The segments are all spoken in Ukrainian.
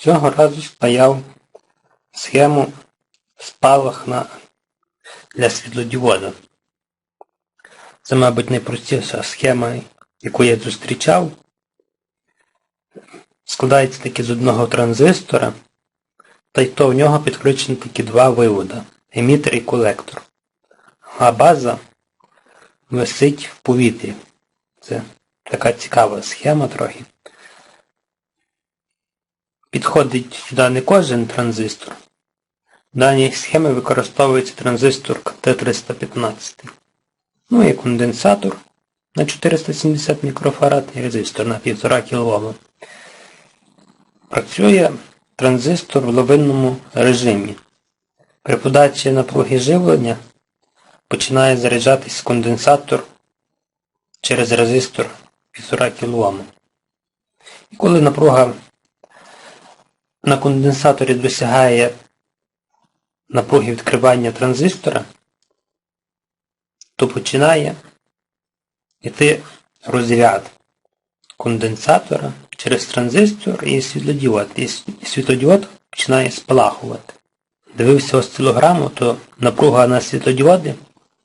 Цього разу спаяв схему спалахна для світлодіода. Це, мабуть, найпростіша схема, яку я зустрічав. Складається таки з одного транзистора, та й то в нього підключені такі два виводи емітер і колектор. А база висить в повітрі. Це така цікава схема трохи. Підходить сюди не кожен транзистор. В даній схемі використовується транзистор Т315. Ну і конденсатор на 470 мікрофарад і резистор на 1,5 кОм. Працює транзистор в лавинному режимі. При подачі напруги живлення починає заряджатись конденсатор через резистор 1,5 кОм. І коли напруга на конденсаторі досягає напруги відкривання транзистора, то починає йти розряд конденсатора через транзистор і світлодіод. І світлодіод починає спалахувати. Дивився осцилограму, то напруга на світлодіоді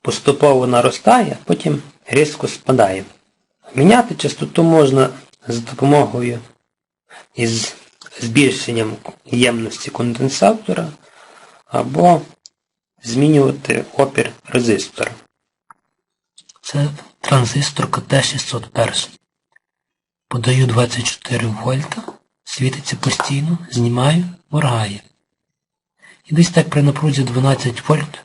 поступово наростає, потім різко спадає. Міняти частоту можна з допомогою із збільшенням ємності конденсатора або змінювати опір резистора. Це транзистор КТ601. Подаю 24 вольта, світиться постійно, знімаю, моргає. І десь так при напрузі 12 вольт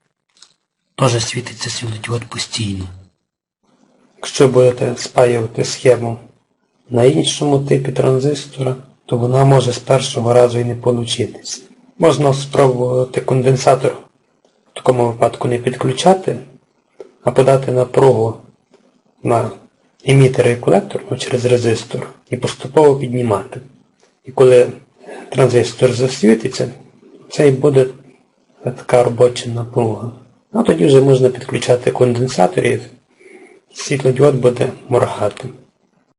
теж світиться світлодіод постійно. Якщо будете спаювати схему на іншому типі транзистора, то вона може з першого разу і не получитись. Можна спробувати конденсатор в такому випадку не підключати, а подати напругу на емітер і колектор ну, через резистор і поступово піднімати. І коли транзистор засвітиться, це і буде така робоча напруга. А тоді вже можна підключати конденсатор і світлодіод буде моргати.